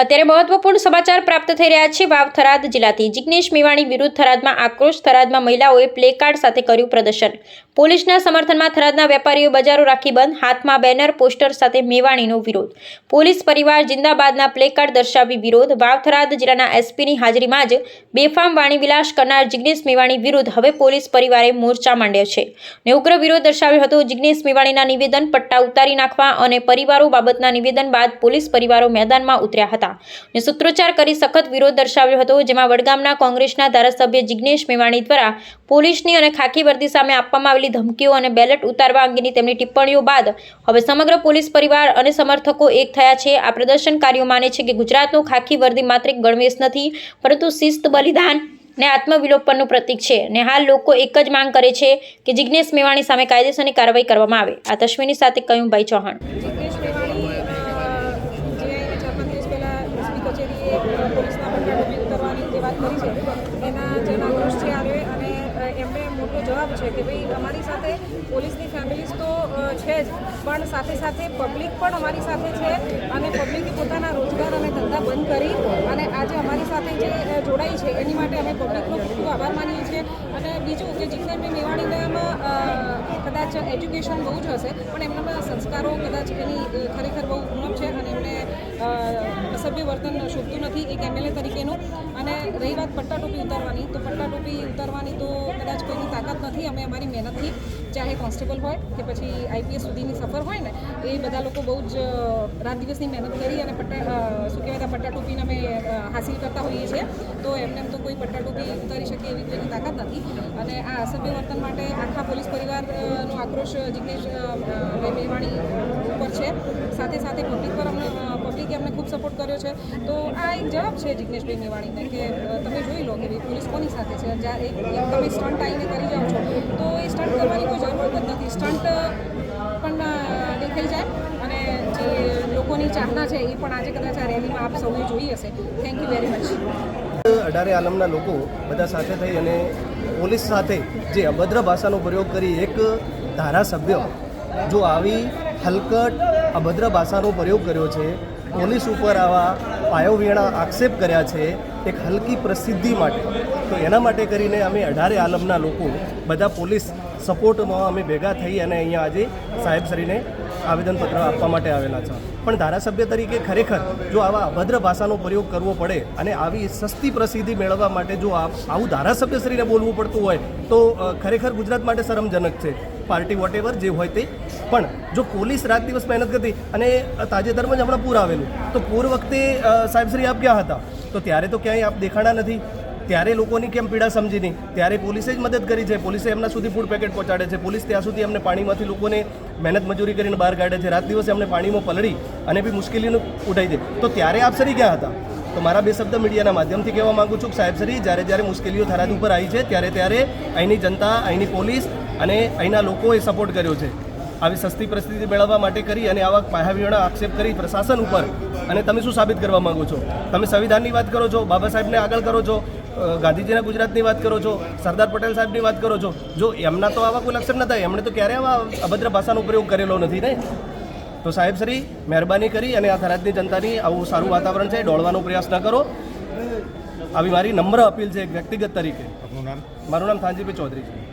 અત્યારે મહત્વપૂર્ણ સમાચાર પ્રાપ્ત થઈ રહ્યા છે. વાવ થરાદ જિલ્લાથી જિગ્નેશ મેવાણી વિરુદ્ધ થરાદમાં આક્રોશ, થરાદમાં મહિલાઓએ પ્લેકાર્ડ સાથે કર્યું પ્રદર્શન. પોલીસના સમર્થનમાં થરાદના વેપારીઓ બજારો રાખી બંધ, હાથમાં બેનર, પોસ્ટર સાથે મેવાણીનો વિરોધ. પોલીસ પરિવાર જિંદાબાદના પ્લેકાર્ડ દર્શાવી વિરોધ. વાવ થરાદ જિલ્લાના એસપીની હાજરીમાં જ બેફામ વાણી વિલાસ કરનાર જિગ્નેશ મેવાણી વિરુદ્ધ હવે પોલીસ પરિવારે મોરચા માંડ્યો છે. ને ઉગ્ર વિરોધ દર્શાવ્યો હતો. જિગ્નેશ મેવાણીના નિવેદન, પટ્ટા ઉતારી નાખવા અને પરિવારો બાબતના નિવેદન બાદ પોલીસ પરિવારો મેદાનમાં ઉતર્યા હતા. ને સૂત્રોચ્ચાર કરી સખત વિરોધ દર્શાવ્યો હતો, જેમાં વડગામના કોંગ્રેસના ધારાસભ્ય જિગ્નેશ મેવાણી દ્વારા પોલીસની અને ખાકી વર્દી સામે આપવામાં આવેલી ધમકીઓ અને બેલેટ ઉતારવા અંગેની તેમની ટિપ્પણીઓ બાદ હવે સમગ્ર પોલીસ પરિવાર અને સમર્થકો એક થયા છે. આ પ્રદર્શનકારીઓ માને છે કે ગુજરાતનું ખાકી વર્દી માત્ર એક ગણવેશ નથી, પરંતુ શિસ્ત, બલિદાન ને આત્મવિલોપનનું પ્રતીક છે. ને હાલ લોકો એક જ માંગ કરે છે કે જિગ્નેશ મેવાણી સામે કાયદેસરની કાર્યવાહી કરવામાં આવે. આ તશ્મીની સાથે કયુંભાઈ ચૌહાણ જિગ્નેશ મેવાણી અ, જે ચાર પાંચ દિવસ પહેલાં એસપી કચેરીએ અ, પોલીસના પટ્ટા ટોપી ઉતારવાની જે વાત કરી છે, એના જનાક્રોશ છે આવે અને એમને મોટો જવાબ છે કે ભાઈ અમારી સાથે પોલીસની ફેમિલીઝ તો છે જ, પણ સાથે સાથે પબ્લિક પણ અમારી સાથે છે અને પબ્લિકે પોતાના રોજગાર અને ધંધા બંધ કરી અને આજે અમારી સાથે જે જોડાઈ છે, એની માટે અમે પબ્લિકનો ખૂબ ખૂબ આભાર માનીએ છીએ. અને બીજું કે મેં મેવાણીનામાં કદાચ એજ્યુકેશન બહુ જ હશે, પણ એમનામાં સંસ્કારો કદાચ એની ખરેખર બહુ ઉણપ છે અને એમને અસભ્ય વર્તન શોધતું નથી એક એમએલએ તરીકેનું. અને રહી વાત પટ્ટા ટોપી ઉતારવાની, તો પટ્ટા ટોપી ઉતારવાની તો કદાચ કોઈની તાકાત નથી, અમે અમારી મહેનતથી ચાહે કોન્સ્ટેબલ હોય કે પછી આઈપીએસ સુધીની સફર હોય ને, એ બધા લોકો બહુ જ રાત દિવસની મહેનત કરી અને પટ્ટા શું કહેવાય પટ્ટા ટોપીને અમે હાસિલ કરતા હોઈએ છીએ. તો એમને એમ તો કોઈ પટ્ટા ટોપી ઉતારી શકે એવી કોઈની તાકાત નથી. અને આ અસભ્ય વર્તન માટે આખા પોલીસ પરિવારનો આક્રોશ જિગ્નેશ મેવાણી ઉપર છે. સાથે સાથે પબ્લિક પર અમને પબ્લિકે અમને ખૂબ સપોર્ટ કર્યો છે. તો આ એક જવાબ છે જિગ્નેશભાઈ મેવાણીને કે તમે જોઈ લો કે પોલીસ કોની સાથે છે. એક એક તમે સ્ટન્ટ આવીને કરી જાઓ છો. તો એ સ્ટન્ટ કરવાની કોઈ જરૂર જ નથી. સ્ટન્ટ પણ દેખાઈ જાય. અને જે લોકોની ચાહના છે એ પણ આજે કદાચ આ રેલીમાં આપ સૌએ જોઈ હશે. થેન્ક યુ વેરી મચ અઢારે આલમના લોકો બધા સાથે થઈ અને પોલીસ સાથે જે અભદ્ર ભાષાનો પ્રયોગ કરી એક ધારાસભ્ય જો આવી હલકટ અભદ્ર ભાષાનો પ્રયોગ કર્યો છે પોલીસ ઉપર આવા પાયોવીણા આક્ષેપ કર્યા છે એક હલકી પ્રસિદ્ધિ માટે. તો એના માટે કરીને અમે અઢારે આલમના લોકો બધા પોલીસ સપોર્ટમાં અમે ભેગા થઈ અને અહીંયા આજે સાહેબશ્રીને આવેદનપત્ર આપવા માટે આવેલા છે. પણ ધારાસભ્ય તરીકે ખરેખર જો આવા અભદ્ર ભાષાનો પ્રયોગ કરવો પડે અને આવી સસ્તી પ્રસિદ્ધિ મેળવવા માટે જો આવું ધારાસભ્યશ્રીને બોલવું પડતું હોય, તો ખરેખર ગુજરાત માટે શરમજનક છે. પાર્ટી વોટેવર જે હોય તે. પણ જો પોલીસ રાત દિવસ મહેનત કરતી અને તાજેતરમાં જ હમણાં પૂર આવેલું, તો પૂર વખતે સાહેબશ્રી આપ ક્યાં હતા? તો ત્યારે તો ક્યાંય આપ દેખાણા નથી. ત્યારે લોકોની કેમ પીડા સમજી નહીં? ત્યારે પોલીસે જ મદદ કરી છે. પોલીસે એમના સુધી ફૂડ પેકેટ પહોંચાડે છે. પોલીસ ત્યાં સુધી એમને પાણીમાંથી લોકોને મહેનત મજૂરી કરીને બહાર કાઢે છે. રાત દિવસે એમને પાણીમાં પલળી અને બી મુશ્કેલીનું ઉઠાઈ દે. તો ત્યારે આપ સરી ક્યાં હતા? તો મારા બે શબ્દ મીડિયાના માધ્યમથી કહેવા માંગુ છું કે સાહેબ સરી જ્યારે જ્યારે મુશ્કેલીઓ થરાદ ઉપર આવી છે, ત્યારે ત્યારે અહીંની જનતા, અહીંની પોલીસ અને અહીંના લોકોએ સપોર્ટ કર્યો છે. આવી સસ્તી પરિસ્થિતિ મેળવવા માટે કરી અને આવા પાયાવીઓના આક્ષેપ કરી પ્રશાસન ઉપર અને તમે શું સાબિત કરવા માગો છો? તમે સંવિધાનની વાત કરો છો, બાબા સાહેબને આગળ કરો છો ગાંધીજીના ગુજરાતની વાત કરો છો, સરદાર પટેલ સાહેબની વાત કરો છો. જો એમના તો આવા કોઈ લક્ષણ નતા, એમણે તો ક્યારે આવા અભદ્ર ભાષાનો પ્રયોગ કરેલો નથી ને તો સાહેબ શ્રી મહેરબાની કરી અને આ થરાદની જનતાની આવું સારું વાતાવરણ છે દોડવાનો પ્રયાસ ન કરો. આવી મારી નમ્ર અપીલ છે એક વ્યક્તિગત તરીકે. મારું નામ થાનજીભાઈ ચૌધરી છે.